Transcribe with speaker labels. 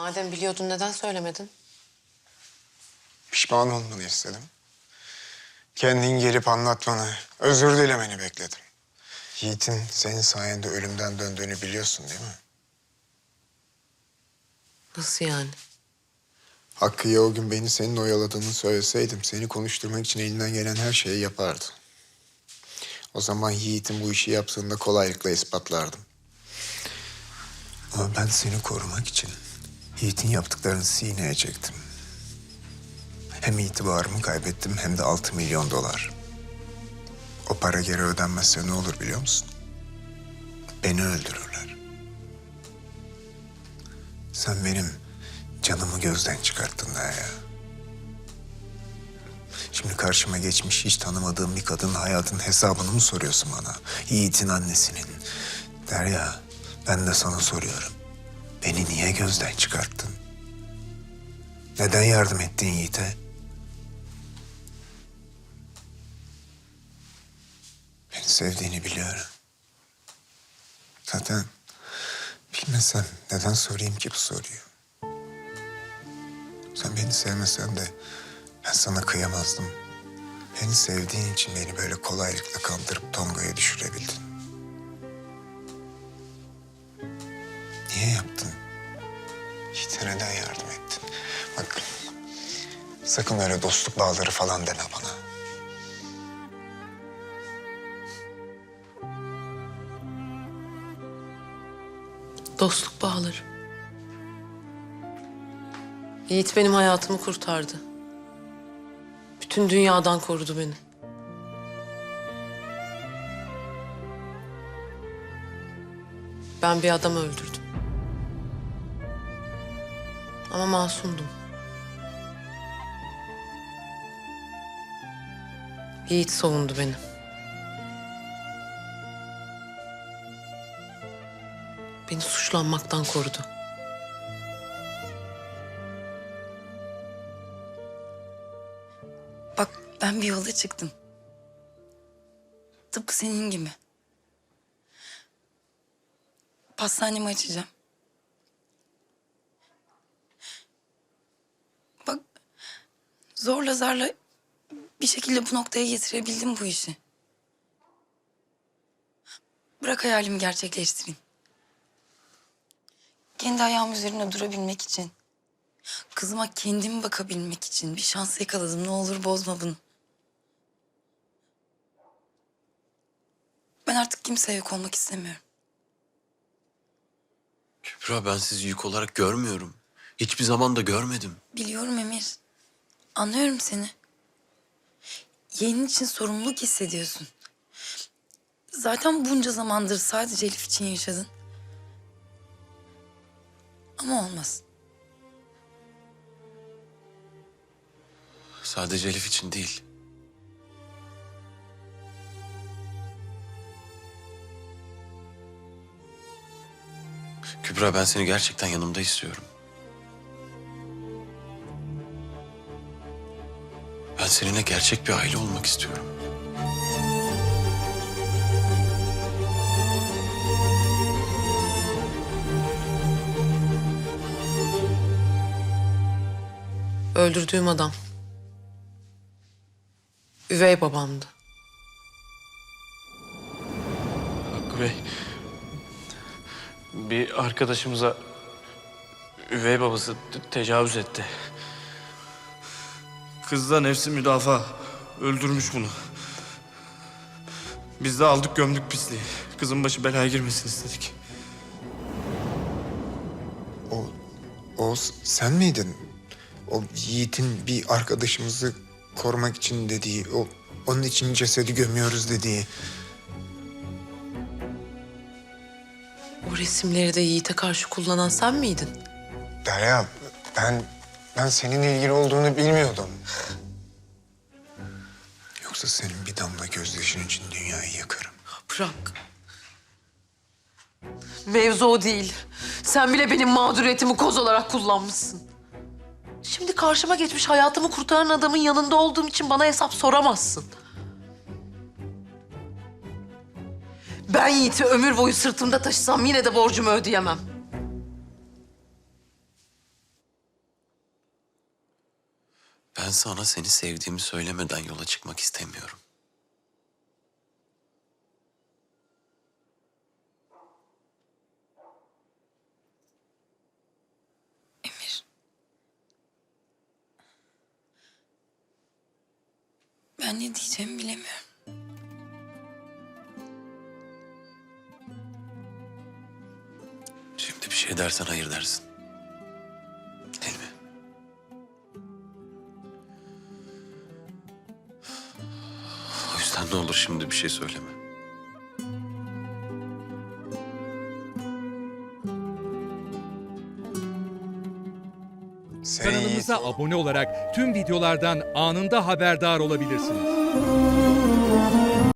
Speaker 1: Madem biliyordun neden söylemedin?
Speaker 2: Pişman olmanı istedim. Kendin gelip anlatmanı, özür dilemeni bekledim. Yiğit'in senin sayende ölümden döndüğünü biliyorsun değil mi?
Speaker 1: Nasıl yani?
Speaker 2: Hakkı'ya o gün beni senin oyaladığını söyleseydim... ...seni konuşturmak için elinden gelen her şeyi yapardı. O zaman Yiğit'in bu işi yaptığında kolaylıkla ispatlardım. Ama ben seni korumak için Yiğit'in yaptıklarını sineye çektim. Hem itibarımı kaybettim hem de altı milyon dolar. O para geri ödenmezse ne olur biliyor musun? Beni öldürürler. Sen benim canımı gözden çıkarttın daha ya. Şimdi karşıma geçmiş hiç tanımadığım bir kadının hayatın hesabını mı soruyorsun bana? Yiğit'in annesinin. Derya, ben de sana soruyorum. Beni niye gözden çıkarttın? Neden yardım ettin Yiğit'e? Beni sevdiğini biliyorum. Zaten bilmesem neden sorayım ki bu soruyu? Sen beni sevmesen de ben sana kıyamazdım. Beni sevdiğin için beni böyle kolaylıkla kandırıp Tonga'ya düşürebildin. Niye yaptın? Yiğit'e neden yardım ettin? Bak sakın öyle dostluk bağları falan deme bana.
Speaker 1: Dostluk bağları. Yiğit benim hayatımı kurtardı. Bütün dünyadan korudu beni. Ben bir adam öldürdüm. Ama masumdum. Yiğit savundu beni. Beni suçlanmaktan korudu.
Speaker 3: Bak ben bir yola çıktım. Tıpkı senin gibi. Pastanemi açacağım. Zorla zarla bir şekilde bu noktaya getirebildim bu işi. Bırak hayalimi gerçekleştireyim. Kendi ayağım üzerine durabilmek için. Kızıma kendim bakabilmek için bir şans yakaladım. Ne olur bozma bunu. Ben artık kimseye yük olmak istemiyorum.
Speaker 4: Kübra ben sizi yük olarak görmüyorum. Hiçbir zaman da görmedim.
Speaker 3: Biliyorum Emir. Anlıyorum seni. Yeğenin için sorumluluk hissediyorsun. Zaten bunca zamandır sadece Elif için yaşadın. Ama olmaz.
Speaker 4: Sadece Elif için değil. Kübra ben seni gerçekten yanımda istiyorum. Seninle gerçek bir aile olmak istiyorum.
Speaker 1: Öldürdüğüm adam. Üvey babamdı.
Speaker 5: Hakkı Bey, bir arkadaşımıza üvey babası te- tecavüz etti. Kız da nefsi müdafaa. Öldürmüş bunu. Biz de aldık gömdük pisliği. Kızın başı belaya girmesin istedik.
Speaker 2: O, o sen miydin? O Yiğit'in bir arkadaşımızı korumak için dediği, o onun için cesedi gömüyoruz dediği.
Speaker 1: O resimleri de Yiğit'e karşı kullanan sen miydin?
Speaker 2: Derya, ben ben seninle ilgili olduğunu bilmiyordum. Yoksa senin bir damla gözyaşın için dünyayı yakarım.
Speaker 1: Bırak. Mevzu o değil. Sen bile benim mağduriyetimi koz olarak kullanmışsın. Şimdi karşıma geçmiş hayatımı kurtaran adamın yanında olduğum için bana hesap soramazsın. Ben Yiğit'i ömür boyu sırtımda taşısam yine de borcumu ödeyemem.
Speaker 4: Ben sana seni sevdiğimi söylemeden yola çıkmak istemiyorum.
Speaker 3: Emir. Ben ne diyeceğimi bilemiyorum.
Speaker 4: Şimdi bir şey dersen hayır dersin. Yüzden ne olur şimdi bir şey söyleme.
Speaker 2: Sen
Speaker 6: Kanalımıza abone olarak tüm videolardan anında haberdar olabilirsiniz.